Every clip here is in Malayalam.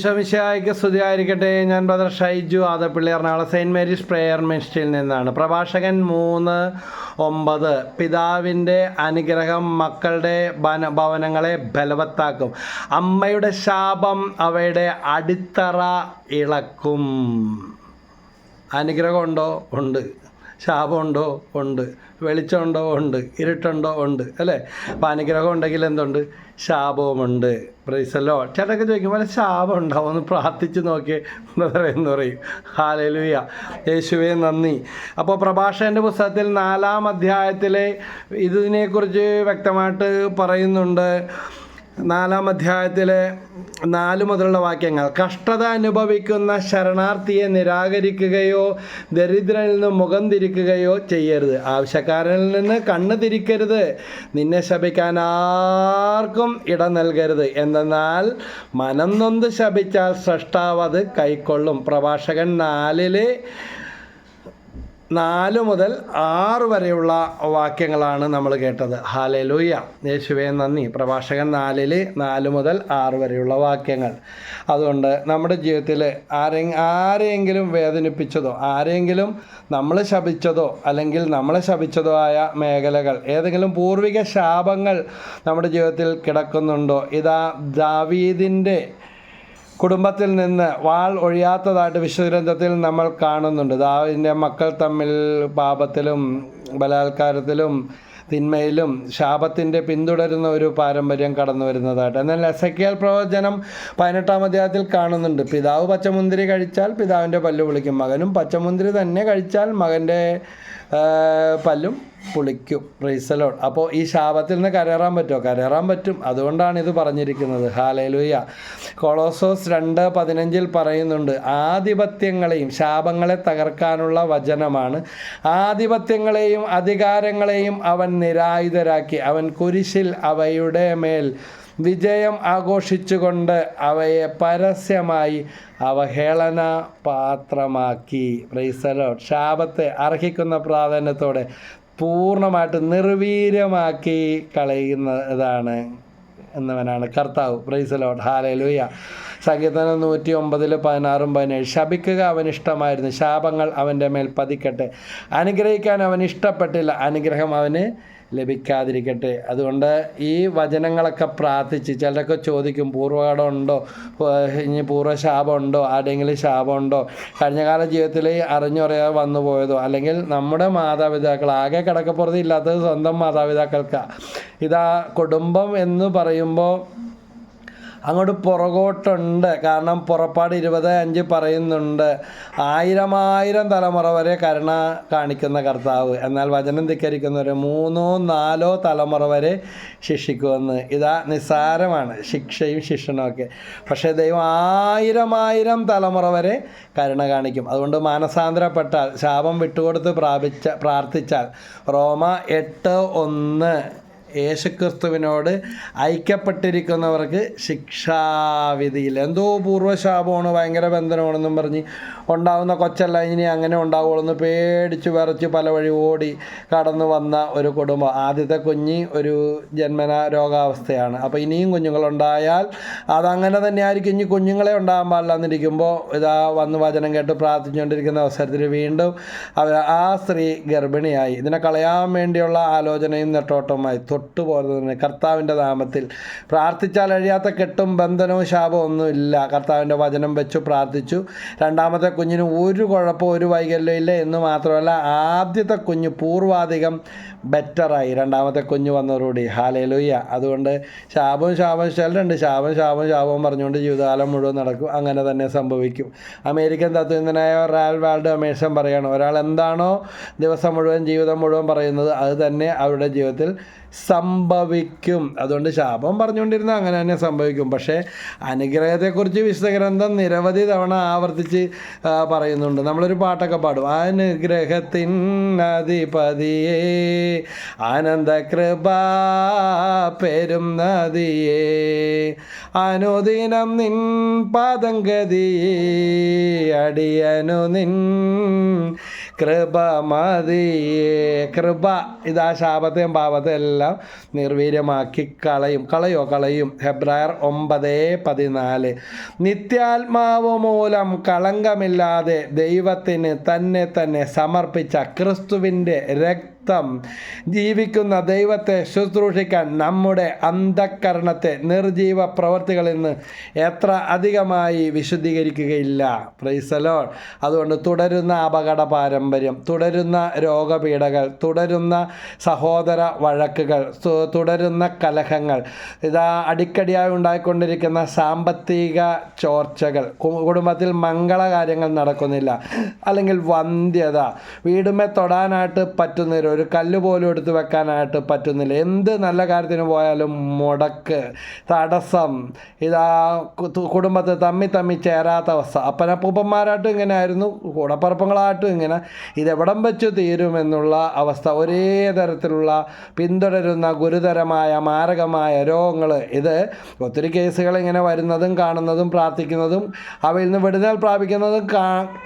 ശമിശായിക്ക് സ്തുതിയായിരിക്കട്ടെ. ഞാൻ brother Shaiju Adappilly Ernakulam saint Mary's prayer മിനിസ്ട്രിയിൽ നിന്നാണ്. പ്രഭാഷകൻ മൂന്ന് ഒമ്പത്. പിതാവിന്റെ അനുഗ്രഹം മക്കളുടെ ഭവനങ്ങളെ ബലവത്താക്കും. അമ്മയുടെ ശാപം അവയുടെ അടിത്തറ ഇളക്കും. അനുഗ്രഹമുണ്ടോ ഉണ്ട്. ശാപമുണ്ടോ? ഉണ്ട്. വെളിച്ചമുണ്ടോ? ഉണ്ട്. ഇരുട്ടുണ്ടോ? ഉണ്ട്. അല്ലേ? അപ്പം അനുഗ്രഹം ഉണ്ടെങ്കിൽ എന്തുണ്ട്? ശാപവുമുണ്ട് പ്രൈസല്ലോ ചേട്ടൊക്കെ ചോദിക്കും പോലെ ശാപം ഉണ്ടാവും ഒന്ന് പ്രാർത്ഥിച്ച് നോക്കിയേ. എന്ന് പറയും. ഹാലലുയ യേശുവെ നന്ദി. അപ്പോൾ പ്രഭാഷകന്റെ പുസ്തകത്തിൽ നാലാം അധ്യായത്തിലെ ഇതിനെക്കുറിച്ച് വ്യക്തമായിട്ട് പറയുന്നുണ്ട്. നാലാം അധ്യായത്തിലെ നാല് മുതലുള്ള വാക്യങ്ങൾ. കഷ്ടത അനുഭവിക്കുന്ന ശരണാർത്ഥിയെ നിരാകരിക്കുകയോ ദരിദ്രനിൽ നിന്ന് മുഖം തിരിക്കുകയോ ചെയ്യരുത്. ആവശ്യക്കാരനിൽ നിന്ന് കണ്ണ് തിരിക്കരുത്. നിന്നെ ശപിക്കാൻ ആർക്കും ഇടം നൽകരുത്. എന്നാൽ മനം നൊന്ത് ശപിച്ചാൽ സൃഷ്ടാവ് അത് കൈക്കൊള്ളും. പ്രഭാഷകൻ നാലിലെ നാല് മുതൽ ആറ് വരെയുള്ള വാക്യങ്ങളാണ് നമ്മൾ കേട്ടത്. ഹാലലൂയ യേശുവേ നന്ദി. പ്രഭാഷകൻ നാലിൽ നാല് മുതൽ ആറ് വരെയുള്ള വാക്യങ്ങൾ. അതുകൊണ്ട് നമ്മുടെ ജീവിതത്തിൽ ആരെ ആരെയെങ്കിലും വേദനിപ്പിച്ചതോ ആരെങ്കിലും നമ്മൾ ശപിച്ചതോ അല്ലെങ്കിൽ നമ്മളെ ശപിച്ചതോ ആയ മേഖലകൾ ഏതെങ്കിലും പൂർവിക ശാപങ്ങൾ നമ്മുടെ ജീവിതത്തിൽ കിടക്കുന്നുണ്ടോ? ഇതാ ദാവീദിന്റെ കുടുംബത്തിൽ നിന്ന് വാൾ ഒഴിയാത്തതായിട്ട് വിശുദ്ധഗ്രന്ഥത്തിൽ നമ്മൾ കാണുന്നുണ്ട്. ദാവിന്റെ മക്കൾ തമ്മിൽ പാപത്തിലും ബലാത്കാരത്തിലും തിന്മയിലും ശാപത്തിന്റെ പിന്തുടരുന്ന ഒരു പാരമ്പര്യം കടന്നു വരുന്നതായിട്ട് എന്നാൽ എസക്കിയൽ പ്രവചനം പതിനെട്ടാം അധ്യായത്തിൽ കാണുന്നുണ്ട്. പിതാവ് പച്ചമുന്തിരി കഴിച്ചാൽ പിതാവിന്റെ പല്ല് വിളിക്കും മകനും പച്ചമുന്തിരി തന്നെ കഴിച്ചാൽ മകന്റെ പല്ലും പുളിക്കും റീസലോൺ. അപ്പോൾ ഈ ശാപത്തിൽ നിന്ന് കരയറാൻ പറ്റുമോ? കരയറാൻ പറ്റും. അതുകൊണ്ടാണ് ഇത് പറഞ്ഞിരിക്കുന്നത്. ഹാലയിലൂയ കൊളോസോസ് രണ്ട് പതിനഞ്ചിൽ പറയുന്നുണ്ട് ആധിപത്യങ്ങളെയും ശാപങ്ങളെ തകർക്കാനുള്ള വചനമാണ്. ആധിപത്യങ്ങളെയും അധികാരങ്ങളെയും അവൻ നിരായുധരാക്കി. അവൻ കുരിശിൽ അവയുടെ മേൽ വിജയം ആഘോഷിച്ചുകൊണ്ട് അവയെ പരസ്യമായി അവഹേളന പാത്രമാക്കി. പ്രൈസലോ ശാപത്തെ അർഹിക്കുന്ന പ്രാധാന്യത്തോടെ പൂർണമായിട്ട് നിർവീര്യമാക്കി കളയുന്നതാണ് എന്നവനാണ് കർത്താവ്. പ്രൈസലോട്ട് ഹാലലൂയ സങ്കീർത്തനം നൂറ്റി ഒമ്പതിൽ പതിനാറും പതിനേഴ്. ശപിക്കുക അവൻ ഇഷ്ടമായിരുന്നു. ശാപങ്ങൾ അവന്റെ മേൽ പതിക്കട്ടെ. അനുഗ്രഹിക്കാൻ അവൻ ഇഷ്ടപ്പെട്ടില്ല. അനുഗ്രഹം അവന് ലഭിക്കാതിരിക്കട്ടെ. അതുകൊണ്ട് ഈ വചനങ്ങളൊക്കെ പ്രാർത്ഥിച്ച് ചിലരൊക്കെ ചോദിക്കും പൂർവകടം ഉണ്ടോ? ഇനി പൂർവശാപം ഉണ്ടോ ആരുടെയെങ്കിലും ശാപം ഉണ്ടോ കഴിഞ്ഞകാല ജീവിതത്തിൽ അറിഞ്ഞുറിയാ വന്നു പോയതോ അല്ലെങ്കിൽ നമ്മുടെ മാതാപിതാക്കൾ ആകെ കിടക്കപ്പുറത്ത് ഇല്ലാത്തത് സ്വന്തം മാതാപിതാക്കൾക്കാണ് ഇതാ കുടുംബം എന്ന് പറയുമ്പോൾ അങ്ങോട്ട് പുറകോട്ടുണ്ട്. കാരണം പുറപ്പാട് ഇരുപത് അഞ്ച് പറയുന്നുണ്ട്. ആയിരം ആയിരം തലമുറ വരെ കരുണ കാണിക്കുന്ന കർത്താവ്. എന്നാൽ വചനം ധിക്കരിക്കുന്നവർ മൂന്നോ നാലോ തലമുറ വരെ ശിക്ഷിക്കുമെന്ന്. ഇതാ നിസ്സാരമാണ്. ശിക്ഷയും ശിക്ഷണമൊക്കെ പക്ഷേ ദൈവം ആയിരം ആയിരം തലമുറ വരെ കരുണ കാണിക്കും. അതുകൊണ്ട് മാനസാന്തരപ്പെട്ടാൽ ശാപം വിട്ടുകൊടുത്ത് പ്രാപിച്ച പ്രാർത്ഥിച്ചാൽ റോമ എട്ട് ഒന്ന് യേശുക്രിസ്തുവിനോട് ഐക്യപ്പെട്ടിരിക്കുന്നവർക്ക് ശിക്ഷാവിധിയിൽ എന്തോ പൂർവശാപമാണ് ഭയങ്കര ബന്ധനമാണെന്നും പറഞ്ഞ് ഉണ്ടാകുന്ന കൊച്ചല്ല ഇനി അങ്ങനെ ഉണ്ടാവുള്ളൂ പേടിച്ച് വിറച്ച് പല വഴി ഓടി കടന്നു വന്ന ഒരു കുടുംബം. ആദ്യത്തെ കുഞ്ഞ് ഒരു ജന്മന രോഗാവസ്ഥയാണ്. അപ്പോൾ ഇനിയും കുഞ്ഞുങ്ങളുണ്ടായാൽ അതങ്ങനെ തന്നെ ആയിരിക്കും ഇനി കുഞ്ഞുങ്ങളെ ഉണ്ടാകാൻ പാടില്ല എന്നിരിക്കുമ്പോൾ ഇതാ വന്ന് വചനം കേട്ട് പ്രാർത്ഥിച്ചുകൊണ്ടിരിക്കുന്ന അവസരത്തിൽ വീണ്ടും അവർ ആ സ്ത്രീ ഗർഭിണിയായി. ഇതിനെ കളയാൻ വേണ്ടിയുള്ള ആലോചനയും നെട്ടോട്ടമായി തൊട്ടുപോകുന്നതിന് കർത്താവിന്റെ നാമത്തിൽ. പ്രാർത്ഥിച്ചാൽ അഴിയാത്ത കെട്ടും ബന്ധനവും ശാപവും ഒന്നുമില്ല. കർത്താവിന്റെ വചനം വെച്ചു പ്രാർത്ഥിച്ചു. രണ്ടാമത്തെ കുഞ്ഞിന് ഒരു കുഴപ്പവും ഒരു വൈകല്യം ഇല്ല എന്ന് മാത്രമല്ല ആദ്യത്തെ കുഞ്ഞ് പൂർവാധികം ബെറ്ററായി. രണ്ടാമത്തെ കുഞ്ഞ് വന്നതോടുകൂടി. ഹാലയിലൂയ്യ അതുകൊണ്ട് ശാപം ശാപം ചിലരുണ്ട്. ശാപം ശാപം ശാപം പറഞ്ഞുകൊണ്ട് ജീവിതകാലം മുഴുവൻ നടക്കും. അങ്ങനെ തന്നെ സംഭവിക്കും. അമേരിക്കൻ തത്വജ്ഞനായ റാൽ വാൾഡ് അമേഷൻ പറയണം ഒരാൾ എന്താണോ ദിവസം മുഴുവൻ ജീവിതം മുഴുവൻ പറയുന്നത് അത് തന്നെ അവരുടെ ജീവിതത്തിൽ സംഭവിക്കും. അതുകൊണ്ട് ശാപം പറഞ്ഞുകൊണ്ടിരുന്ന അങ്ങനെ തന്നെ സംഭവിക്കും. പക്ഷേ അനുഗ്രഹത്തെക്കുറിച്ച് വിശുദ്ധ ഗ്രന്ഥം നിരവധി തവണ ആവർത്തിച്ച് പറയുന്നുണ്ട്. നമ്മളൊരു പാട്ടൊക്കെ പാടും. അനുഗ്രഹത്തിൻ ആനന്ദ ആനന്ദകൃപ പെരും നദിയേ അനുദിനം നിൻ പദം അടിയനു നിൻ കൃപ മതിയേ. കൃപ ഇതാ ശാപത്തെയും പാപത്തെയും എല്ലാം നിർവീര്യമാക്കി കളയും. കളയോ? കളയും. ഹെബ്രായർ ഒമ്പത് പതിനാല്. നിത്യാത്മാവ് മൂലം കളങ്കമില്ലാതെ ദൈവത്തിന് തന്നെ തന്നെ സമർപ്പിച്ച ക്രിസ്തുവിന്റെ രക്തം ജീവിക്കുന്ന ദൈവത്തെ ശുശ്രൂഷിക്കാൻ നമ്മുടെ അന്ധക്കരണത്തെ നിർജീവ പ്രവർത്തികളിൽ നിന്ന് എത്ര അധികമായി വിശുദ്ധീകരിക്കുകയില്ല. പ്രൈസലോൺ അതുകൊണ്ട് തുടരുന്ന അപകട പാരമ്പര്യം തുടരുന്ന രോഗപീഠകൾ തുടരുന്ന സഹോദര വഴക്കുകൾ തുടരുന്ന കലഹങ്ങൾ ഇതാ അടിക്കടിയായി ഉണ്ടായിക്കൊണ്ടിരിക്കുന്ന സാമ്പത്തിക ചോർച്ചകൾ കുടുംബത്തിൽ മംഗളകാര്യങ്ങൾ നടക്കുന്നില്ല. അല്ലെങ്കിൽ വന്ധ്യത വീടുമേ തൊടാനായിട്ട് പറ്റുന്നില്ല ഒരു കല്ല് പോലും എടുത്ത് വെക്കാനായിട്ട് പറ്റുന്നില്ല. എന്ത് നല്ല കാര്യത്തിന് പോയാലും മുടക്ക് തടസ്സം ഇതാ കുടുംബത്തെ തമ്മി തമ്മി ചേരാത്ത അവസ്ഥ. അപ്പനപ്പൂപ്പന്മാരായിട്ടും ഇങ്ങനെ ആയിരുന്നു കൂടപ്പറപ്പങ്ങളായിട്ടും ഇങ്ങനെ. ഇതെവിടം വെച്ച് തീരുമെന്നുള്ള അവസ്ഥ. ഒരേ തരത്തിലുള്ള പിന്തുടരുന്ന ഗുരുതരമായ മാരകമായ രോഗങ്ങൾ ഇത് ഒത്തിരി കേസുകൾ ഇങ്ങനെ വരുന്നതും കാണുന്നതും പ്രാർത്ഥിക്കുന്നതും അവയിൽ നിന്ന് വിടുതൽ പ്രാപിക്കുന്നതും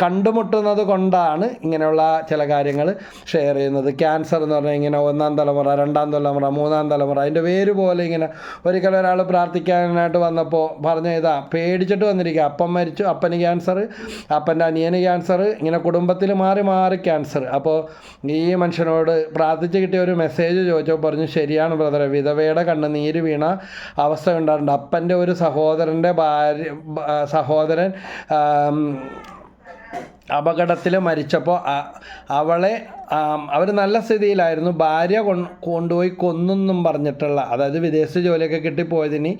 കണ്ടുമുട്ടുന്നത് കൊണ്ടാണ് ഇങ്ങനെയുള്ള ചില കാര്യങ്ങൾ ഷെയർ ചെയ്യുന്നത്. ക്യാൻസർ എന്ന് പറഞ്ഞാൽ ഇങ്ങനെ ഒന്നാം തലമുറ രണ്ടാം തലമുറ മൂന്നാം തലമുറ അതിന്റെ പേര് പോലെ ഇങ്ങനെ ഒരിക്കൽ ഒരാൾ പ്രാർത്ഥിക്കാനായിട്ട് വന്നപ്പോൾ പറഞ്ഞു ഇതാ പേടിച്ചിട്ട് വന്നിരിക്കുക അപ്പം മരിച്ചു അപ്പന് ക്യാൻസർ അപ്പന്റെ അനിയന് ക്യാൻസർ ഇങ്ങനെ കുടുംബത്തിൽ മാറി മാറി ക്യാൻസർ അപ്പോൾ ഈ മനുഷ്യനോട് പ്രാർത്ഥിച്ച് കിട്ടിയ ഒരു മെസ്സേജ് ചോദിച്ചപ്പോൾ പറഞ്ഞു ശരിയാണ് ബ്രദറെ വിധവയുടെ കണ്ണ് നീര് വീണ അവസ്ഥ ഉണ്ടായിട്ടുണ്ട്. അപ്പന്റെ ഒരു സഹോദരന്റെ ഭാര്യ സഹോദരൻ അപകടത്തിൽ മരിച്ചപ്പോൾ അവളെ അവർ നല്ല സ്ഥിതിയിലായിരുന്നു. ഭാര്യ കൊണ്ടുപോയി കൊന്നെന്നും പറഞ്ഞിട്ടുള്ള അതായത് വിദേശ ജോലിയൊക്കെ കിട്ടിപ്പോയതിന്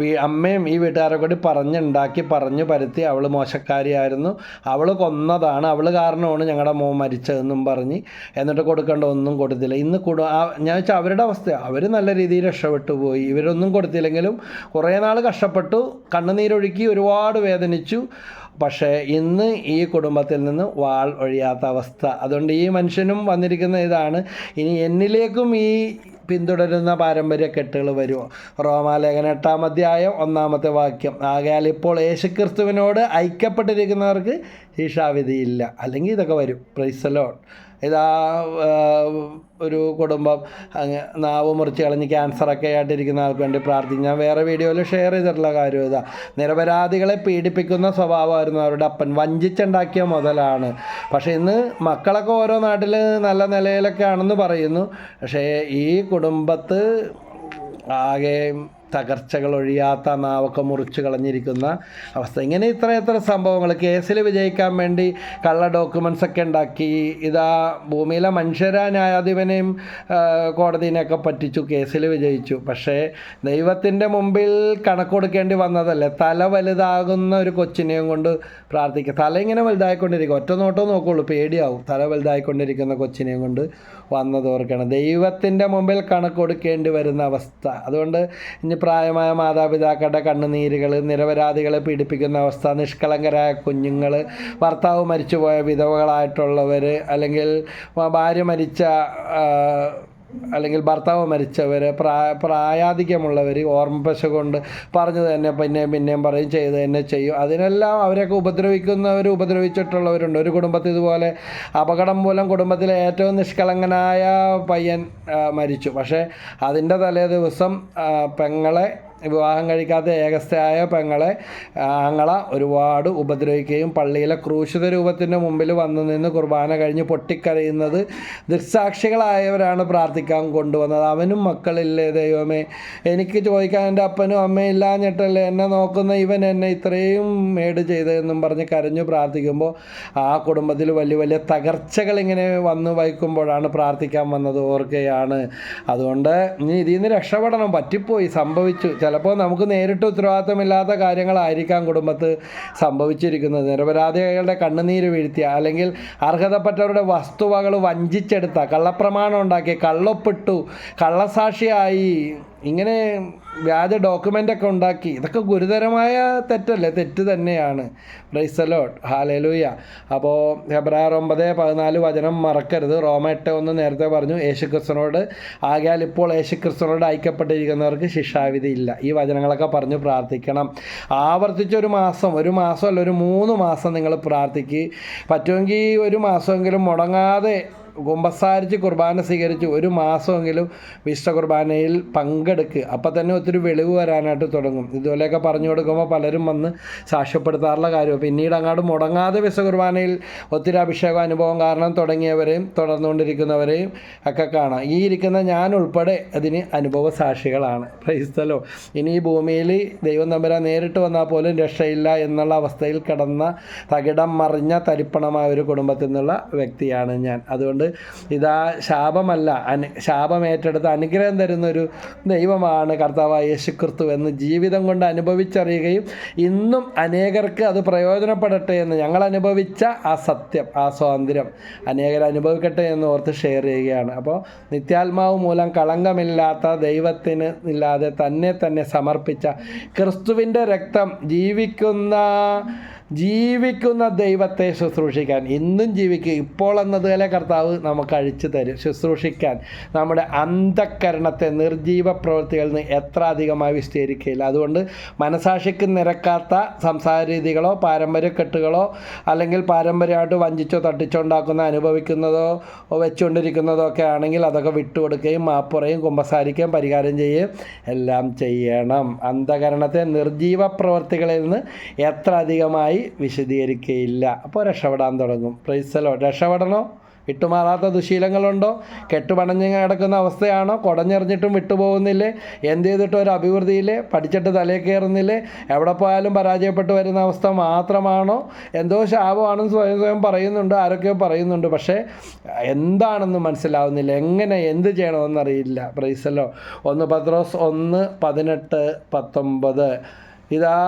വീ അമ്മയും ഈ വീട്ടുകാരെ കൂടി പറഞ്ഞുണ്ടാക്കി പറഞ്ഞു പരുത്തി അവൾ മോശക്കാരിയായിരുന്നു. അവൾ കൊന്നതാണ്. അവൾ കാരണമാണ് ഞങ്ങളുടെ മോൻ മരിച്ചതെന്നും പറഞ്ഞ് എന്നിട്ട് കൊടുക്കേണ്ട ഒന്നും കൊടുത്തില്ല. ഇന്ന് കൊടു ഞാൻ വെച്ചാൽ അവരുടെ അവസ്ഥ. അവർ നല്ല രീതിയിൽ രക്ഷപ്പെട്ടു പോയി. ഇവരൊന്നും കൊടുത്തില്ലെങ്കിലും കുറേ നാൾ കഷ്ടപ്പെട്ടു. കണ്ണുനീരൊഴുക്കി ഒരുപാട് വേദനിച്ചു. പക്ഷേ ഇന്ന് ഈ കുടുംബത്തിൽ നിന്ന് വാൾ ഒഴിയാത്ത അവസ്ഥ. അതുകൊണ്ട് ഈ മനുഷ്യനും വന്നിരിക്കുന്ന ഇതാണ്. ഇനി എന്നിലേക്കും ഈ പിന്തുടരുന്ന പാരമ്പര്യ കെട്ടുകൾ വരുമോ റോമാലേഖന എട്ടാം അധ്യായം ഒന്നാമത്തെ വാക്യം. ആകയാൽ ഇപ്പോൾ യേശുക്രിസ്തുവിനോട് ഐക്യപ്പെട്ടിരിക്കുന്നവർക്ക് ശിക്ഷാവിധിയില്ല അല്ലെങ്കിൽ ഇതൊക്കെ വരും. പ്രൈസലോൺ ഇതാ ഒരു കുടുംബം അങ്ങ് നാവ് മുറിച്ച് കളഞ്ഞ് ക്യാൻസറൊക്കെ ആയിട്ടിരിക്കുന്ന ആൾക്ക് വേണ്ടി പ്രാർത്ഥിക്കും ഞാൻ വേറെ വീഡിയോയിൽ ഷെയർ ചെയ്തിട്ടുള്ള കാര്യം ഇതാ. നിരപരാധികളെ പീഡിപ്പിക്കുന്ന സ്വഭാവമായിരുന്നു അവരുടെ അപ്പൻ. വഞ്ചിച്ചുണ്ടാക്കിയ മുതലാണ്. പക്ഷേ ഇന്ന് മക്കളൊക്കെ ഓരോ നാട്ടിൽ നല്ല നിലയിലൊക്കെ ആണെന്ന് പറയുന്നു. പക്ഷേ ഈ കുടുംബത്ത് ആകെ തകർച്ചകൾ ഒഴിയാത്ത നാവൊക്കെ മുറിച്ച് കളഞ്ഞിരിക്കുന്ന അവസ്ഥ. ഇങ്ങനെ ഇത്ര എത്ര സംഭവങ്ങൾ കേസിൽ വിജയിക്കാൻ വേണ്ടി കള്ള ഡോക്യുമെൻസ് ഒക്കെ ഉണ്ടാക്കി. ഇതാ ഭൂമിയിലെ മനുഷ്യരാ ന്യായാധിപനെയും കോടതിനെയൊക്കെ പറ്റിച്ചു കേസിൽ വിജയിച്ചു. പക്ഷേ ദൈവത്തിന്റെ മുമ്പിൽ കണക്ക് കൊടുക്കേണ്ടി വന്നതല്ലേ? തല വലുതാകുന്ന ഒരു കൊച്ചിനെയും കൊണ്ട് പ്രാർത്ഥിക്കുക തല ഇങ്ങനെ വലുതായിക്കൊണ്ടിരിക്കും. ഒറ്റ നോട്ടം നോക്കുള്ളൂ പേടിയാവും. തല വലുതായിക്കൊണ്ടിരിക്കുന്ന കൊച്ചിനെയും കൊണ്ട് വന്നത് ഓർക്കണം ദൈവത്തിന്റെ മുമ്പിൽ കണക്ക് കൊടുക്കേണ്ടി വരുന്ന അവസ്ഥ. അതുകൊണ്ട് ഇനി പ്രായമായ മാതാപിതാക്കളുടെ കണ്ണുനീരുകൾ നിരപരാധികളെ പീഡിപ്പിക്കുന്ന അവസ്ഥ നിഷ്കളങ്കരായ കുഞ്ഞുങ്ങൾ ഭർത്താവ് മരിച്ചുപോയ വിധവകളായിട്ടുള്ളവർ അല്ലെങ്കിൽ ഭാര്യ മരിച്ച അല്ലെങ്കിൽ ഭർത്താവ് മരിച്ചവർ പ്രായ പ്രായാധിക്യമുള്ളവർ ഓർമ്മപ്പശ കൊണ്ട് പറഞ്ഞു തന്നെ പിന്നെയും പിന്നെയും പറയും ചെയ്ത് തന്നെ ചെയ്യും. അതിനെല്ലാം അവരൊക്കെ ഉപദ്രവിക്കുന്നവർ ഉപദ്രവിച്ചിട്ടുള്ളവരുണ്ട്. ഒരു കുടുംബത്തിൽ ഇതുപോലെ അപകടം മൂലം കുടുംബത്തിലെ ഏറ്റവും നിഷ്കളങ്കനായ പയ്യൻ മരിച്ചു. പക്ഷേ അതിന്റെ തലേ ദിവസം പെങ്ങളെ വിവാഹം കഴിക്കാത്ത ഏകസ്ഥയായ പെങ്ങളെ ആങ്ങള ഒരുപാട് ഉപദ്രവിക്കുകയും പള്ളിയിലെ ക്രൂശിത രൂപത്തിന്റെ മുമ്പിൽ വന്നു നിന്ന് കുർബാന കഴിഞ്ഞ് പൊട്ടിക്കരയുന്നത് ദൃക്സാക്ഷികളായവരാണ് പ്രാർത്ഥിക്കാൻ കൊണ്ടുവന്നത്. അവനും മക്കളില്ലേ ദൈവമേ? എനിക്ക് ചോദിക്കാൻ എന്റെ അപ്പനും അമ്മയും ഇല്ലാഞ്ഞിട്ടല്ലേ എന്നെ നോക്കുന്ന ഇവൻ എന്നെ ഇത്രയും മേട് ചെയ്തതെന്നും പറഞ്ഞ് കരഞ്ഞു പ്രാർത്ഥിക്കുമ്പോൾ ആ കുടുംബത്തിൽ വലിയ വലിയ തകർച്ചകൾ ഇങ്ങനെ വന്നു വഹിക്കുമ്പോഴാണ് പ്രാർത്ഥിക്കാൻ വന്നത് ഓർക്കുകയാണ്. അതുകൊണ്ട് ഇനി ഇതിൽ നിന്ന് രക്ഷപ്പെടണം. പറ്റിപ്പോയി സംഭവിച്ചു ചിലപ്പോൾ നമുക്ക് നേരിട്ട് ഉത്തരവാദിത്തമില്ലാത്ത കാര്യങ്ങളായിരിക്കാം കുടുംബത്ത് സംഭവിച്ചിരിക്കുന്നത്. നിരപരാധികളുടെ കണ്ണുനീര് വീഴ്ത്തിയ അല്ലെങ്കിൽ അർഹതപ്പെട്ടവരുടെ വസ്തുവകൾ വഞ്ചിച്ചെടുത്ത കള്ളപ്രമാണം ഉണ്ടാക്കി കള്ളൊപ്പിട്ടു കള്ളസാക്ഷിയായി ഇങ്ങനെ വ്യാജ ഡോക്യുമെന്റൊക്കെ ഉണ്ടാക്കി. ഇതൊക്കെ ഗുരുതരമായ തെറ്റല്ലേ? തെറ്റ് തന്നെയാണ്. പ്രൈസലോട്ട് ഹാലലൂയ അപ്പോൾ ഫെബ്രുവരി ഒമ്പത് പതിനാല് വചനം മറക്കരുത്. റോമ എട്ട് ഒന്ന് നേരത്തെ പറഞ്ഞു. യേശുക്രിസ്തനോട് ആകയാൽ ഇപ്പോൾ യേശുക്രിസ്തനോട് ഐക്യപ്പെട്ടിരിക്കുന്നവർക്ക് ശിക്ഷാവിധി ഇല്ല. ഈ വചനങ്ങളൊക്കെ പറഞ്ഞ് പ്രാർത്ഥിക്കണം. ആവർത്തിച്ചൊരു മാസം ഒരു മാസം അല്ല ഒരു മൂന്ന് മാസം നിങ്ങൾ പ്രാർത്ഥിക്കുക പറ്റുമെങ്കിൽ ഒരു മാസമെങ്കിലും മുടങ്ങാതെ കുമ്പസാരിച്ച് കുർബാന സ്വീകരിച്ച് ഒരു മാസമെങ്കിലും വിശുദ്ധ കുർബാനയിൽ പങ്കെടുക്കുക അപ്പം തന്നെ ഒത്തിരി വെളിവ് വരാനായിട്ട് തുടങ്ങും. ഇതുപോലെയൊക്കെ പറഞ്ഞു കൊടുക്കുമ്പോൾ പലരും വന്ന് സാക്ഷ്യപ്പെടുത്താറുള്ള കാര്യം പിന്നീട് അങ്ങോട്ട് മുടങ്ങാതെ വിശുദ്ധ കുർബാനയിൽ ഒത്തിരി അഭിഷേക അനുഭവം കാരണം തുടങ്ങിയവരെയും തുടർന്നുകൊണ്ടിരിക്കുന്നവരെയും ഒക്കെ കാണാം. ഈ ഇരിക്കുന്ന ഞാൻ ഉൾപ്പെടെ അതിന് അനുഭവ സാക്ഷികളാണ്. ക്രൈസ്തലോ ഇനി ഈ ഭൂമിയിൽ ദൈവം തമ്പുരാൻ നേരിട്ട് വന്നാൽ പോലും രക്ഷയില്ല എന്നുള്ള അവസ്ഥയിൽ കിടന്ന തകിടം മറിഞ്ഞ തരിപ്പണമായ ഒരു കുടുംബത്തിൽ നിന്നുള്ള വ്യക്തിയാണ് ഞാൻ. അതുകൊണ്ട് ഇതാ ശാപമല്ല അനു ശാപമേറ്റെടുത്ത് അനുഗ്രഹം തരുന്നൊരു ദൈവമാണ് കർത്താവായ യേശുക്രിസ്തു എന്ന് ജീവിതം കൊണ്ട് അനുഭവിച്ചറിയുകയും ഇന്നും അനേകർക്ക് അത് പ്രയോജനപ്പെടട്ടെ എന്ന് ഞങ്ങൾ അനുഭവിച്ച ആ സത്യം ആ സ്വാതന്ത്ര്യം അനേകർ അനുഭവിക്കട്ടെ എന്ന് ഓർത്ത് ഷെയർ ചെയ്യുകയാണ്. അപ്പോൾ നിത്യാത്മാവ് മൂലം കളങ്കമില്ലാത്ത ദൈവത്തിന് ഇല്ലാതെ തന്നെ തന്നെ സമർപ്പിച്ച ക്രിസ്തുവിന്റെ രക്തം ജീവിക്കുന്ന ജീവിക്കുന്ന ദൈവത്തെ ശുശ്രൂഷിക്കാൻ. ഇന്നും ജീവിക്കുക. ഇപ്പോൾ എന്നതുപോലെ കർത്താവ് നമുക്ക് അഴിച്ചു തരും ശുശ്രൂഷിക്കാൻ. നമ്മുടെ അന്ധക്കരണത്തെ നിർജീവ പ്രവൃത്തികളിൽ നിന്ന് എത്ര അധികമായി വിസ്തീരിക്കുകയില്ല. അതുകൊണ്ട് മനസാക്ഷിക്ക് നിരക്കാത്ത സംസാര രീതികളോ പാരമ്പര്യക്കെട്ടുകളോ അല്ലെങ്കിൽ പാരമ്പര്യമായിട്ട് വഞ്ചിച്ചോ തട്ടിച്ചോ ഉണ്ടാക്കുന്ന അനുഭവിക്കുന്നതോ വെച്ചുകൊണ്ടിരിക്കുന്നതോ ഒക്കെ ആണെങ്കിൽ അതൊക്കെ വിട്ടുകൊടുക്കുകയും മാപ്പുറയും കുമ്പസാരിക്കുകയും പരിഹാരം ചെയ്യുകയും എല്ലാം ചെയ്യണം. അന്ധകരണത്തെ നിർജീവ പ്രവൃത്തികളിൽ നിന്ന് എത്ര അധികമായി വിശദീകരിക്കുകയില്ല അപ്പോൾ രക്ഷപ്പെടാൻ തുടങ്ങും. പ്രൈസലോ രക്ഷപ്പെടണോ? വിട്ടുമാറാത്ത ദുശീലങ്ങളുണ്ടോ? കെട്ടുപണഞ്ഞ് കിടക്കുന്ന അവസ്ഥയാണോ? കുടഞ്ഞെറിഞ്ഞിട്ടും വിട്ടുപോകുന്നില്ലേ? എന്ത് ചെയ്തിട്ടും ഒരു അഭിവൃദ്ധിയില്ലേ? പഠിച്ചിട്ട് തലേ കയറുന്നില്ലേ? എവിടെ പോയാലും പരാജയപ്പെട്ടു വരുന്ന അവസ്ഥ മാത്രമാണോ? എന്തോ ശാപമാണെന്ന് സ്വയം സ്വയം പറയുന്നുണ്ട് ആരൊക്കെയോ പറയുന്നുണ്ട്. പക്ഷേ എന്താണെന്ന് മനസ്സിലാവുന്നില്ല. എങ്ങനെ എന്ത് ചെയ്യണമെന്നറിയില്ല. പ്രൈസല്ലോ ഒന്ന് പത്രോസ് ഒന്ന് പതിനെട്ട് പത്തൊമ്പത്. ഇതാ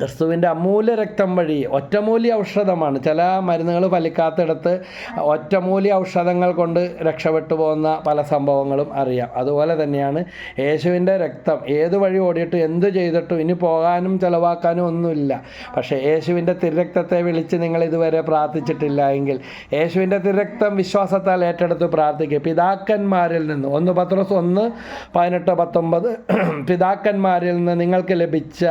ക്രിസ്തുവിന്റെ അമൂല്യ രക്തം വഴി ഒറ്റമൂലി ഔഷധമാണ്. ചില മരുന്നുകൾ ഫലിക്കാത്തിടത്ത് ഒറ്റമൂലി ഔഷധങ്ങൾ കൊണ്ട് രക്ഷപ്പെട്ടു പോകുന്ന പല സംഭവങ്ങളും അറിയാം. അതുപോലെ തന്നെയാണ് യേശുവിന്റെ രക്തം. ഏത് വഴി ഓടിയിട്ട് എന്ത് ചെയ്തിട്ടും ഇനി പോകാനും ചിലവാക്കാനും ഒന്നുമില്ല. പക്ഷേ യേശുവിന്റെ തിരക്തത്തെ വിളിച്ച് നിങ്ങൾ ഇതുവരെ പ്രാർത്ഥിച്ചിട്ടില്ല എങ്കിൽ യേശുവിന്റെ തിരക്തം വിശ്വാസത്താൽ ഏറ്റെടുത്ത് പ്രാർത്ഥിക്കുക. പിതാക്കന്മാരിൽ നിന്ന് ഒന്ന് പത്രോസ് ഒന്ന് പതിനെട്ട് പത്തൊമ്പത്. പിതാക്കന്മാരിൽ നിന്ന് നിങ്ങൾക്ക് ലഭിച്ച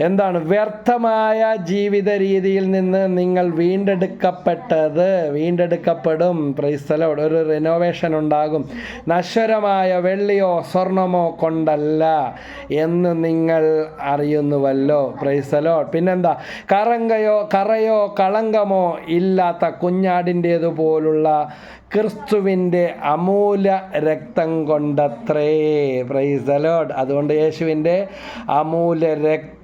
എന്താണ് വ്യർത്ഥമായ ജീവിത രീതിയിൽ നിന്ന് നിങ്ങൾ വീണ്ടെടുക്കപ്പെട്ടത്? വീണ്ടെടുക്കപ്പെടും. പ്രൈസ്തലോട് ഒരു റിനോവേഷൻ ഉണ്ടാകും. നശ്വരമായ വെള്ളിയോ സ്വർണമോ കൊണ്ടല്ല എന്ന് നിങ്ങൾ അറിയുന്നുവല്ലോ. പ്രൈസ്ഥലോ പിന്നെന്താ? കറങ്കയോ കറയോ കളങ്കമോ ഇല്ലാത്ത കുഞ്ഞാടിന്റേതുപോലുള്ള ക്രിസ്തുവിന്റെ അമൂല രക്തം കൊണ്ടത്രേ. പ്രൈസ് ലോഡ് അതുകൊണ്ട് യേശുവിന്റെ അമൂല രക്തം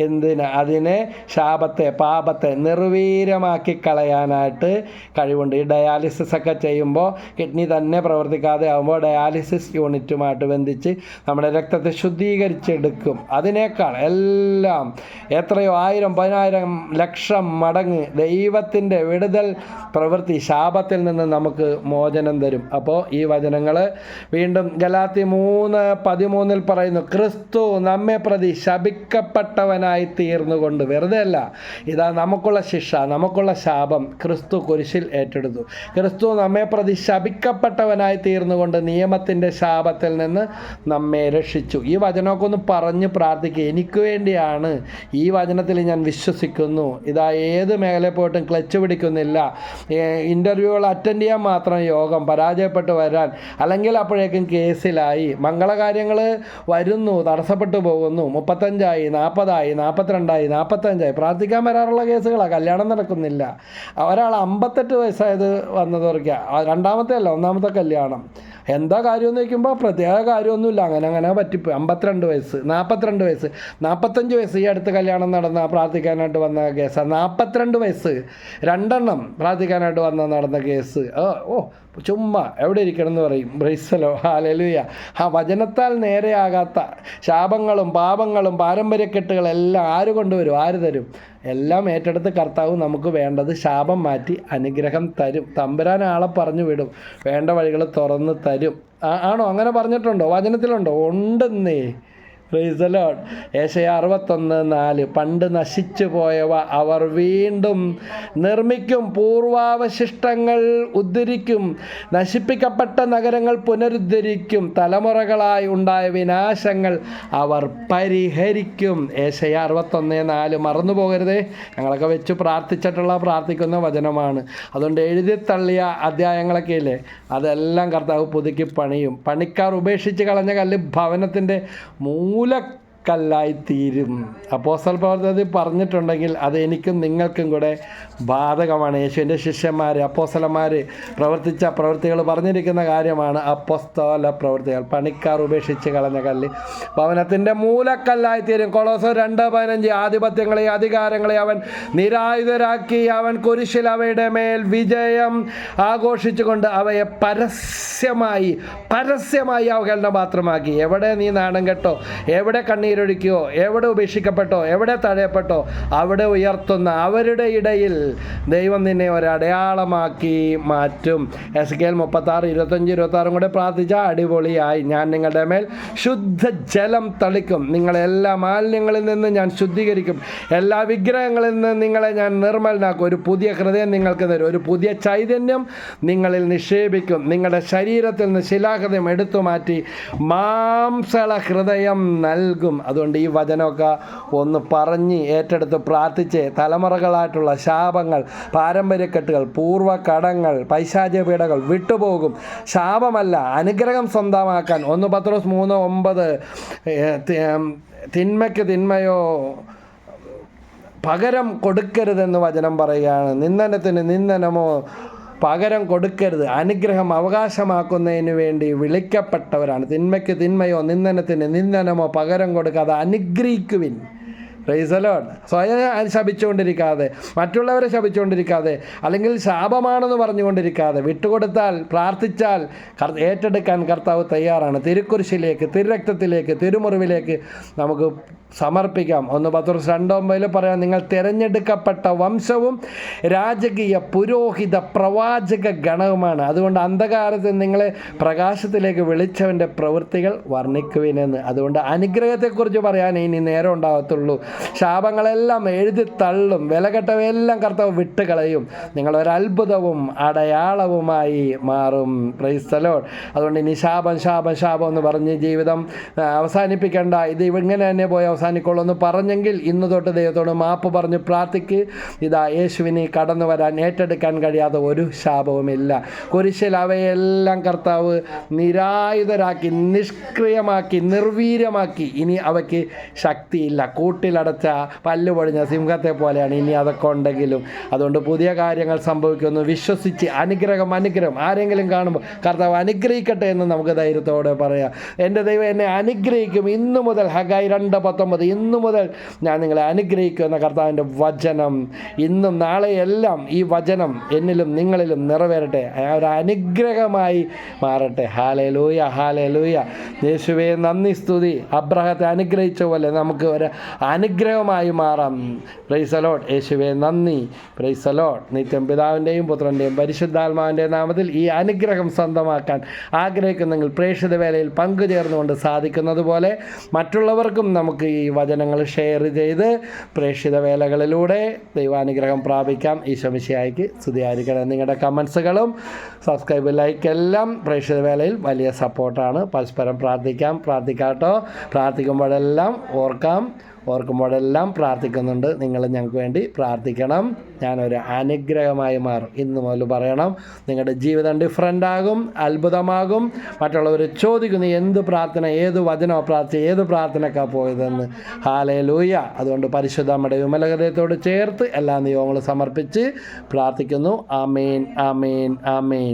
എന്തിന്? അതിനെ ശാപത്തെ പാപത്തെ നിർവീര്യമാക്കി കളയാനായിട്ട് കഴിവുണ്ട്. ഈ ഡയാലിസിസ് ഒക്കെ ചെയ്യുമ്പോൾ കിഡ്നി തന്നെ പ്രവർത്തിക്കാതെ ആകുമ്പോൾ ഡയാലിസിസ് യൂണിറ്റുമായിട്ട് ബന്ധിച്ച് നമ്മുടെ രക്തത്തെ ശുദ്ധീകരിച്ചെടുക്കും. അതിനേക്കാൾ എല്ലാം എത്രയോ ആയിരം പതിനായിരം ലക്ഷം മടങ്ങ് ദൈവത്തിന്റെ വിടുതൽ പ്രവൃത്തി ശാപത്തിൽ നിന്ന് നമുക്ക് മോചനം തരും. അപ്പോൾ ഈ വചനങ്ങൾ വീണ്ടും ഗലാത്തി മൂന്ന് പതിമൂന്നിൽ പറയുന്നു ക്രിസ്തു നമ്മെ പ്രതി ശപിക്കപ്പെട്ടവനായി തീർന്നുകൊണ്ട് വെറുതെ അല്ല. ഇതാ നമുക്കുള്ള ശിക്ഷ നമുക്കുള്ള ശാപം ക്രിസ്തു കുരിശിൽ ഏറ്റെടുത്തു. ക്രിസ്തു നമ്മെ പ്രതി ശപിക്കപ്പെട്ടവനായി തീർന്നുകൊണ്ട് നിയമത്തിന്റെ ശാപത്തിൽ നിന്ന് നമ്മെ രക്ഷിച്ചു. ഈ വചനമൊക്കെ ഒന്ന് പറഞ്ഞ് പ്രാർത്ഥിക്കുക എനിക്ക് വേണ്ടിയാണ് ഈ വചനത്തിൽ ഞാൻ വിശ്വസിക്കുന്നു. ഇതാ ഏത് മേഖലയിൽ പോയിട്ടും ക്ലച്ച് പിടിക്കുന്നില്ല. ഇന്റർവ്യൂകൾ അറ്റൻഡ് ചെയ്യാൻ മാത്രം യോഗം പരാജയപ്പെട്ട് വരാൻ അല്ലെങ്കിൽ അപ്പോഴേക്കും കേസിലായി. മംഗളകാര്യങ്ങൾ വരുന്നു തടസ്സപ്പെട്ടു പോകുന്നു. മുപ്പത്തഞ്ചായി നാൽപ്പതായി നാൽപ്പത്തിരണ്ടായി നാൽപ്പത്തഞ്ചായി പ്രാർത്ഥിക്കാൻ വരാറുള്ള കേസുകളാണ് കല്യാണം നടക്കുന്നില്ല. ഒരാൾ അമ്പത്തെട്ട് വയസ്സായത് വന്നതോർക്കുക രണ്ടാമത്തെ അല്ല ഒന്നാമത്തെ കല്യാണം. എന്താ കാര്യമെന്ന് ചോദിക്കുമ്പോൾ പ്രത്യേക കാര്യമൊന്നുമില്ല. അങ്ങനെ അങ്ങനെ പറ്റിപ്പോയി. അമ്പത്തിരണ്ട് വയസ്സ് നാൽപ്പത്തിരണ്ട് വയസ്സ്. നാൽപ്പത്തഞ്ച് വയസ്സ് ഈ അടുത്ത് കല്യാണം നടന്ന പ്രാർത്ഥിക്കാനായിട്ട് വന്ന കേസാണ് നാൽപ്പത്തിരണ്ട് വയസ്സ്. രണ്ടെണ്ണം പ്രാർത്ഥിക്കാനായിട്ട് വന്ന നടന്ന കേസ്. ഓ ചുമ്മാ എവിടെ ഇരിക്കണം എന്ന് പറയും. ബ്രൈസലോ ഹാലലുയ ആ വചനത്താൽ നേരെയാകാത്ത ശാപങ്ങളും പാപങ്ങളും പാരമ്പര്യക്കെട്ടുകളെല്ലാം ആര് കൊണ്ടുവരും? ആര് തരും? എല്ലാം ഏറ്റെടുത്ത് കർത്താവ് നമുക്ക് വേണ്ടത് ശാപം മാറ്റി അനുഗ്രഹം തരും. തമ്പുരാൻ ആളെ പറഞ്ഞു വിടും. വേണ്ട വഴികൾ തുറന്ന് തരും. ആണോ? അങ്ങനെ പറഞ്ഞിട്ടുണ്ടോ? വചനത്തിലുണ്ടോ? ഉണ്ടെന്നേ. പ്രൈസ് ലോഡ് ഏശയ അറുപത്തൊന്ന് നാല്. പണ്ട് നശിച്ചു പോയവ അവർ വീണ്ടും നിർമ്മിക്കും. പൂർവാവശിഷ്ടങ്ങൾ ഉദ്ധരിക്കും. നശിപ്പിക്കപ്പെട്ട നഗരങ്ങൾ പുനരുദ്ധരിക്കും. തലമുറകളായി ഉണ്ടായ വിനാശങ്ങൾ അവർ പരിഹരിക്കും. ഏശയ അറുപത്തൊന്ന് നാല്. മറന്നു പോകരുതേ. ഞങ്ങളൊക്കെ വെച്ച് പ്രാർത്ഥിച്ചിട്ടുള്ള പ്രാർത്ഥിക്കുന്ന വചനമാണ്. അതുകൊണ്ട് എഴുതി തള്ളിയ അധ്യായങ്ങളൊക്കെ ഇല്ലേ? അതെല്ലാം കർത്താവ് പുതുക്കി പണിയും. പണിക്കാർ ഉപേക്ഷിച്ച് കളഞ്ഞ കല്ല് ഭവനത്തിന്റെ മൂല മൂലക്കല്ലായി തീരും. അപ്പോസ്റ്റൽ പ്രവർത്തനത്തിൽ പറഞ്ഞിട്ടുണ്ടെങ്കിൽ അത് എനിക്കും നിങ്ങൾക്കും കൂടെ ബാധകമാണ്. യേശുവിന്റെ ശിഷ്യന്മാർ അപ്പോസ്തലന്മാർ പ്രവർത്തിച്ച പ്രവൃത്തികൾ പറഞ്ഞിരിക്കുന്ന കാര്യമാണ് അപ്പോസ്തല പ്രവൃത്തികൾ. പണിക്കാർ ഉപേക്ഷിച്ച് കളഞ്ഞ കല്ല്. ഭവനത്തിന്റെ മൂലക്കല്ലായി തീരും. കൊളോസോ രണ്ട് പതിനഞ്ച് ആധിപത്യങ്ങളെ അധികാരങ്ങളെ അവൻ നിരായുധരാക്കി. അവൻ കുരിശിൽ അവയുടെ മേൽ വിജയം ആഘോഷിച്ചുകൊണ്ട് അവയെ പരസ്യമായി പരസ്യമായി അവകലനം പാത്രമാക്കി. എവിടെ നീ നാണം കെട്ടോ? എവിടെ കണ്ണീരൊഴുക്കിയോ എവിടെ ഉപേക്ഷിക്കപ്പെട്ടോ? എവിടെ തഴയപ്പെട്ടോ? അവിടെ ഉയർത്തുന്ന അവരുടെ ഇടയിൽ ദൈവം നിന്നെ ഒരടയാളമാക്കി മാറ്റും. എസ് കെ എൽ മുപ്പത്താറ് ഇരുപത്തഞ്ച് ഇരുപത്താറും കൂടെ പ്രാർത്ഥിച്ച അടിപൊളിയായി. ഞാൻ നിങ്ങളുടെ മേൽ ശുദ്ധജലം തളിക്കും. നിങ്ങളെല്ലാ മാലിന്യങ്ങളിൽ നിന്ന് ഞാൻ ശുദ്ധീകരിക്കും. എല്ലാ വിഗ്രഹങ്ങളിൽ നിന്ന് നിങ്ങളെ ഞാൻ നിർമ്മലനാക്കും. ഒരു പുതിയ ഹൃദയം നിങ്ങൾക്ക് തരും. ഒരു പുതിയ ചൈതന്യം നിങ്ങളിൽ നിക്ഷേപിക്കും. നിങ്ങളുടെ ശരീരത്തിൽ നിന്ന് ശിലാഹൃദയം എടുത്തു മാറ്റി മാംസള ഹൃദയം നൽകും. അതുകൊണ്ട് ഈ വചനമൊക്കെ ഒന്ന് പറഞ്ഞ് ഏറ്റെടുത്ത് പ്രാർത്ഥിച്ച് തലമുറകളായിട്ടുള്ള ശാപങ്ങൾ പാരമ്പര്യക്കെട്ടുകൾ പൂർവകടങ്ങൾ പൈശാചപീഠകൾ വിട്ടുപോകും. ശാപമല്ല അനുഗ്രഹം സ്വന്തമാക്കാൻ. ഒന്ന് പത്രോസ് മൂന്ന് ഒമ്പത് തിന്മയ്ക്ക് തിന്മയോ പകരം കൊടുക്കരുതെന്ന് വചനം പറയുകയാണ്. നിന്ദനത്തിന് നിന്ദനമോ പകരം കൊടുക്കരുത്. അനുഗ്രഹം അവകാശമാക്കുന്നതിന് വേണ്ടി വിളിക്കപ്പെട്ടവരാണ്. തിന്മയ്ക്ക് തിന്മയോ നിന്ദനത്തിന് നിന്ദനമോ പകരം കൊടുക്കാതെ അനുഗ്രഹിക്കുവിൻ. റൈസലോൺ സ്വയം ശപിച്ചുകൊണ്ടിരിക്കാതെ മറ്റുള്ളവരെ ശപിച്ചുകൊണ്ടിരിക്കാതെ അല്ലെങ്കിൽ ശാപമാണെന്ന് പറഞ്ഞുകൊണ്ടിരിക്കാതെ വിട്ടുകൊടുത്താൽ പ്രാർത്ഥിച്ചാൽ ഏറ്റെടുക്കാൻ കർത്താവ് തയ്യാറാണ്. തിരുക്കുരിശിലേക്ക് തിരുരക്തത്തിലേക്ക് തിരുമുറിവിലേക്ക് നമുക്ക് സമർപ്പിക്കാം. ഒന്ന് പത്ത് രണ്ടൊമ്പതിൽ പറയാം നിങ്ങൾ തിരഞ്ഞെടുക്കപ്പെട്ട വംശവും രാജകീയ പുരോഹിത പ്രവാചക ഗണവുമാണ്. അതുകൊണ്ട് അന്ധകാരത്തിൽ നിങ്ങളെ പ്രകാശത്തിലേക്ക് വിളിച്ചവന്റെ പ്രവൃത്തികൾ വർണിക്കുവിനെന്ന്. അതുകൊണ്ട് അനുഗ്രഹത്തെക്കുറിച്ച് പറയാൻ ഇനി നേരം ഉണ്ടാകത്തുള്ളൂ. ശാപങ്ങളെല്ലാം എഴുതി തള്ളും. വിലകെട്ടവയെല്ലാം കർത്താവ് വിട്ടുകളയും. നിങ്ങളൊരത്ഭുതവും അടയാളവുമായി മാറും. പ്രൈസ്തലോ അതുകൊണ്ട് ഇനി ശാപം ശാപം ശാപം എന്ന് പറഞ്ഞ് ജീവിതം അവസാനിപ്പിക്കേണ്ട. ഇത് ഇങ്ങനെ തന്നെ പോയി അവസാനിക്കുള്ളൂ പറഞ്ഞെങ്കിൽ ഇന്ന് തൊട്ട് ദൈവത്തോട് മാപ്പ് പറഞ്ഞ് പ്രാർത്ഥിക്ക്. ഇതാ യേശുവിനെ കടന്നു വരാൻ ഏറ്റെടുക്കാൻ കഴിയാത്ത ഒരു ശാപവുമില്ല. കുരിശിൽ അവയെല്ലാം കർത്താവ് നിരായുധരാക്കി നിഷ്ക്രിയമാക്കി നിർവീര്യമാക്കി. ഇനി അവയ്ക്ക് ശക്തിയില്ല. കൂട്ടിലടച്ച പല്ല് പൊടിഞ്ഞ സിംഹത്തെ പോലെയാണ് ഇനി അതൊക്കെ ഉണ്ടെങ്കിലും. അതുകൊണ്ട് പുതിയ കാര്യങ്ങൾ സംഭവിക്കുമെന്ന് വിശ്വസിച്ച് അനുഗ്രഹം അനുഗ്രഹം ആരെങ്കിലും കാണുമ്പോൾ കർത്താവ് അനുഗ്രഹിക്കട്ടെ എന്ന് നമുക്ക് ധൈര്യത്തോടെ പറയാം. എന്റെ ദൈവം എന്നെ അനുഗ്രഹിക്കും. ഇന്നു മുതൽ ഹഗായി രണ്ട് പത്തൊമ്പത് ഇന്നു മുതൽ ഞാൻ നിങ്ങളെ അനുഗ്രഹിക്കുന്ന കർത്താവിന്റെ വചനം. ഇന്നും നാളെയെല്ലാം ഈ വചനം എന്നിലും നിങ്ങളിലും നിറവേറട്ടെ. ഒരു അനുഗ്രഹമായി മാറട്ടെ. ഹാലേ ലൂയ ഹാലേ ലൂയ യേശുവെ നന്ദി സ്തുതി. അബ്രഹത്തെ അനുഗ്രഹിച്ച പോലെ നമുക്ക് ഒരു അനുഗ്രഹമായി മാറാം. പ്രൈസലോട്ട് യേശുവെ നന്ദി. പ്രൈസലോട്ട് നിത്യം പിതാവിന്റെയും പുത്രന്റെയും പരിശുദ്ധാത്മാവിന്റെ നാമത്തിൽ ഈ അനുഗ്രഹം സ്വന്തമാക്കാൻ ആഗ്രഹിക്കുന്നെങ്കിൽ പ്രേക്ഷിത വേലയിൽ പങ്കുചേർന്നുകൊണ്ട് സാധിക്കുന്നത് പോലെ മറ്റുള്ളവർക്കും നമുക്ക് ഈ വചനങ്ങൾ ഷെയർ ചെയ്ത് പ്രേക്ഷിത വേലകളിലൂടെ ദൈവാനുഗ്രഹം പ്രാപിക്കാം. ഈശോമിശിയായിക്ക് സ്തുതിയായിരിക്കണം നിങ്ങളുടെ കമൻസുകളും സബ്സ്ക്രൈബ് ലൈക്ക് എല്ലാം പ്രേക്ഷിത വേലയിൽ വലിയ സപ്പോർട്ടാണ് പരസ്പരം പ്രാർത്ഥിക്കാം. പ്രാർത്ഥിക്കാട്ടോ. പ്രാർത്ഥിക്കുമ്പോഴെല്ലാം ഓർക്കാം. ഓർക്കുമ്പോഴെല്ലാം പ്രാർത്ഥിക്കുന്നുണ്ട്. നിങ്ങൾ ഞങ്ങൾക്ക് വേണ്ടി പ്രാർത്ഥിക്കണം. ഞാനൊരു അനുഗ്രഹമായി മാറും. ഇന്ന് മുതൽ പറയണം നിങ്ങളുടെ ജീവിതം ഡിഫറന്റ് ആകും അത്ഭുതമാകും. മറ്റുള്ളവർ ചോദിക്കുന്നു എന്ത് പ്രാർത്ഥന ഏത് വചനമോ പ്രാർത്ഥന ഏത് പ്രാർത്ഥനക്കാണ് പോയതെന്ന്? ഹാലേ ലൂയ അതുകൊണ്ട് പരിശുദ്ധ നമ്മുടെ വിമലഹൃദയത്തോട് ചേർത്ത് എല്ലാ നിയമങ്ങളും സമർപ്പിച്ച് പ്രാർത്ഥിക്കുന്നു. ആമേൻ ആമേൻ ആമേൻ.